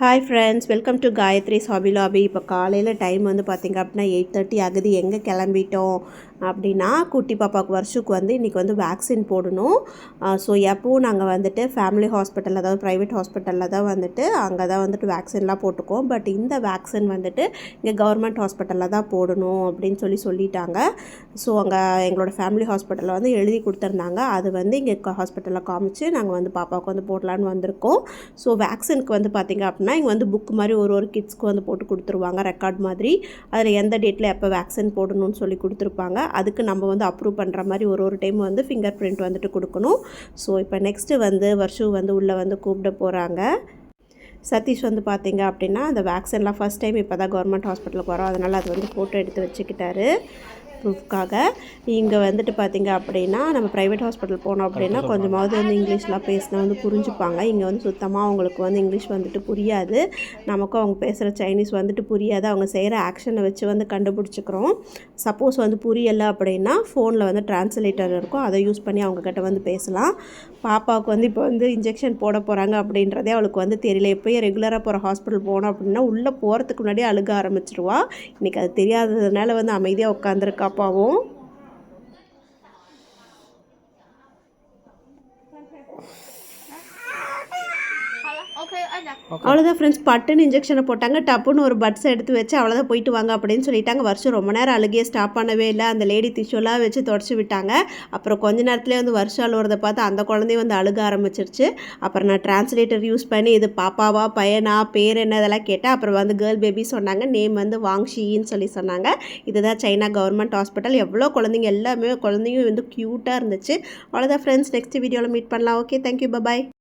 Hi friends welcome to Gayathri hobby lobby இப்போ காலையில் time வந்து பார்த்திங்க அப்படின்னா எயிட் தேர்ட்டி ஆகுது. எங்கே கிளம்பிட்டோம்? அப்படின்னா குட்டி பாப்பாவுக்கு வருஷத்துக்கு வந்து இன்றைக்கி வந்து வேக்சின் போடணும். ஸோ எப்போவும் நாங்கள் வந்துட்டு ஃபேமிலி ஹாஸ்பிட்டல் அதாவது ப்ரைவேட் ஹாஸ்பிட்டலில் தான் வந்துட்டு அங்கே தான் வந்துட்டு வேக்சின்லாம் போட்டுக்கோம் பட் இந்த வேக்சின் வந்துட்டு இங்கே கவர்மெண்ட் ஹாஸ்பிட்டலில் தான் போடணும் அப்படின்னு சொல்லி சொல்லிட்டாங்க. ஸோ அங்கே எங்களோட ஃபேமிலி ஹாஸ்பிட்டலில் வந்து எழுதி கொடுத்துருந்தாங்க. அது வந்து இங்கே ஹாஸ்பிட்டலில் காமிச்சு நாங்கள் வந்து பாப்பாவுக்கு வந்து போடலான்னு வந்திருக்கோம். ஸோ வேக்சினுக்கு வந்து பார்த்திங்க அப்படின்னா இங்கே வந்து புக் மாதிரி ஒரு ஒரு கிட்ஸ்க்கு வந்து போட்டு கொடுத்துருவாங்க ரெக்கார்ட் மாதிரி. அதில் எந்த டேட்டில் எப்போ வேக்சின் போடணும்னு சொல்லி கொடுத்துருப்பாங்க. அதுக்கு நம்ம வந்து அப்ரூவ் பண்ணுற மாதிரி ஒரு ஒரு டைம் வந்து ஃபிங்கர் பிரிண்ட் வந்துட்டு கொடுக்கணும். ஸோ இப்போ நெக்ஸ்ட்டு வந்து வருஷம் வந்து உள்ளே வந்து கூப்பிட போகிறாங்க சதீஷ் வந்து பார்த்தீங்க அப்படின்னா அந்த வேக்சின்லாம் ஃபஸ்ட் டைம் இப்போ தான் கவர்மெண்ட் ஹாஸ்பிட்டலுக்கு வரோம். அதனால் அது வந்து ஃபோட்டோ எடுத்து வச்சுக்கிட்டாரு. ப்ரூஃப்காக இங்கே வந்துட்டு பார்த்திங்க அப்படின்னா நம்ம ப்ரைவேட் ஹாஸ்பிட்டல் போனோம் அப்படின்னா கொஞ்சமாவது வந்து இங்கிலீஷ்லாம் பேசினா வந்து புரிஞ்சுப்பாங்க. இங்கே வந்து சுத்தமாக அவங்களுக்கு வந்து இங்கிலீஷ் வந்துட்டு புரியாது. நமக்கும் அவங்க பேசுகிற சைனீஸ் வந்துட்டு புரியாது. அவங்க செய்கிற ஆக்ஷனை வச்சு வந்து கண்டுபிடிச்சிக்கிறோம். சப்போஸ் வந்து புரியலை அப்படின்னா ஃபோனில் வந்து டிரான்ஸ்லேட்டர் இருக்கும். அதை யூஸ் பண்ணி அவங்கக்கிட்ட வந்து பேசலாம். பாப்பாவுக்கு வந்து இப்போ வந்து இன்ஜெக்ஷன் போட போகிறாங்க அப்படின்றதே அவளுக்கு வந்து தெரியல. எப்போயும் ரெகுலராக போகிற ஹாஸ்பிட்டல் போனோம் அப்படின்னா உள்ளே போகிறதுக்கு முன்னாடி அழுக ஆரம்பிச்சிருவா. இன்றைக்கி அது தெரியாததுனால வந்து அமைதியாக உட்காந்துருக்கா আমরা পাবো Thank you. அவ்வளோதான் ஃப்ரெண்ட்ஸ் பட்டுன்னு இன்ஜெக்ஷனை போட்டாங்க. டப்புன்னு ஒரு பட்ஸ் எடுத்து வச்சு அவ்வளோதான் போயிட்டு வாங்க அப்படின்னு சொல்லிட்டாங்க. வருஷம் ரொம்ப நேரம் அழுகியே ஸ்டாப் பண்ணவே இல்லை. அந்த லேடி திஷுலாம் வச்சு தொடச்சி விட்டாங்க. அப்புறம் கொஞ்ச நேரத்துலேயே வந்து வருஷம் அழுவுறதை பார்த்து அந்த குழந்தையும் வந்து அழுக ஆரம்பிச்சிருச்சு. அப்புறம் நான் டிரான்ஸ்லேட்டர் யூஸ் பண்ணி இது பாப்பாவா பையனா பேர் என்ன இதெல்லாம் கேட்டேன். அப்புறம் வந்து கேர்ள் பேபி சொன்னாங்க. நேம் வந்து வாங்ஷின்னு சொல்லி சொன்னாங்க. இதுதான் சைனா கவர்மெண்ட் ஹாஸ்பிட்டல் எவ்வளோ குழந்தைங்க எல்லாமே குழந்தைங்க வந்து க்யூட்டாக இருந்துச்சு. அவ்வளோதான் ஃப்ரெண்ட்ஸ் நெக்ஸ்ட் வீடியோவில் மீட் பண்ணலாம். Okay thank you bye bye